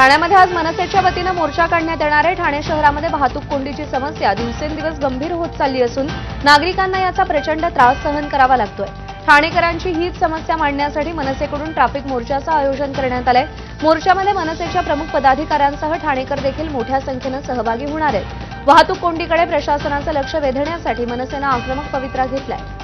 ठाण्यामध्ये आज मनसेच्या वतीनं मोर्चा काढण्यात येणारे ठाणे शहरामध्ये वाहतूक कोंडीची समस्या दिवसेंदिवस गंभीर होत चालली असून नागरिकांना याचा प्रचंड त्रास सहन करावा लागतोय. ठाणेकरांची हीच समस्या मांडण्यासाठी मनसेकडून ट्रॅफिक मोर्चाचं आयोजन करण्यात आलंय. मोर्चामध्ये मनसेच्या प्रमुख पदाधिकाऱ्यांसह ठाणेकर देखील मोठ्या संख्येनं सहभागी होणार आहेत. वाहतूक कोंडीकडे प्रशासनाचं लक्ष वेधण्यासाठी मनसेनं आक्रमक पवित्रा घेतलाय.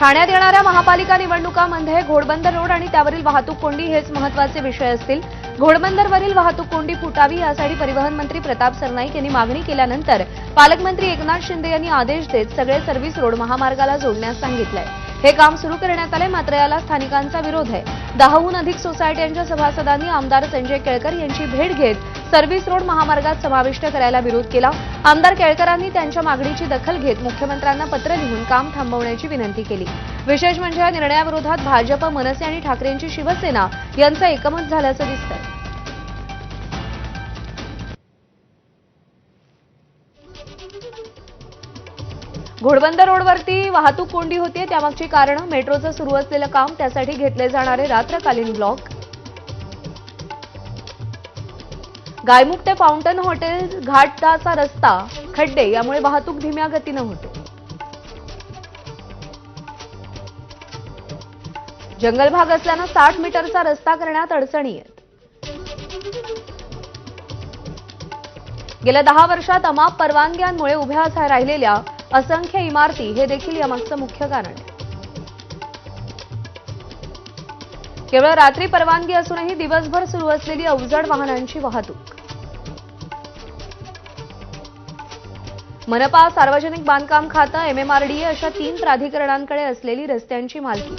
ठाण्यात येणाऱ्या महापालिका निवडणुकामध्ये घोडबंदर रोड आणि त्यावरील वाहतूक कोंडी हेच महत्त्वाचे विषय असतील. घोडबंदरवरील वाहतूक कोंडी फुटावी यासाठी परिवहन मंत्री प्रताप सरनाईक यांनी मागणी केल्यानंतर पालकमंत्री एकनाथ शिंदे यांनी आदेश देत सगळे सर्व्हिस रोड महामार्गाला जोडण्यास सांगितलंय. हे काम सुरू करण्यात आले मात्र याला स्थानिकांचा विरोध आहे. दहाहून अधिक सोसायट्यांच्या सभासदांनी आमदार संजय केळकर यांची भेट घेत सर्व्हिस रोड महामार्गात समाविष्ट करायला विरोध केला. आमदार केळकरांनी त्यांच्या मागणीची दखल घेत मुख्यमंत्र्यांना पत्र लिहून काम थांबवण्याची विनंती केली. विशेष म्हणजे या निर्णयाविरोधात भाजप मनसे आणि ठाकरेंची शिवसेना यांचं एकमत झाल्याचं दिसतंय. घोडबंदर रोडवरती वाहतूक कोंडी होती त्यामागची कारणं मेट्रोचं सुरू असलेलं काम त्यासाठी घेतले जाणारे रात्रकालीन ब्लॉक. गायमुख ते फाउंटन हॉटेल घाटाचा रस्ता खड्डे यामुळे वाहतूक धीम्या गतीनं होते. जंगल भाग असल्यानं साठ मीटरचा रस्ता करण्यात अडचणी आहेत. गेल्या दहा वर्षात अमाप परवानग्यांमुळे उभ्या राहिलेल्या असंख्य इमारती हे देखील यामागचं मुख्य कारण आहे. केवळ रात्री परवानगी असूनही दिवसभर सुरू असलेली अवजड वाहनांची वाहतूक. मनपा सार्वजनिक बांधकाम खातं एमएमआरडीए अशा तीन प्राधिकरणांकडे असलेली रस्त्यांची मालकी.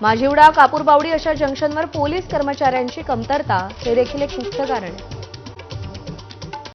माजिवडा कापूरबावडी अशा जंक्शनवर पोलीस कर्मचाऱ्यांची कमतरता हे देखील एक मुख्य कारण आहे.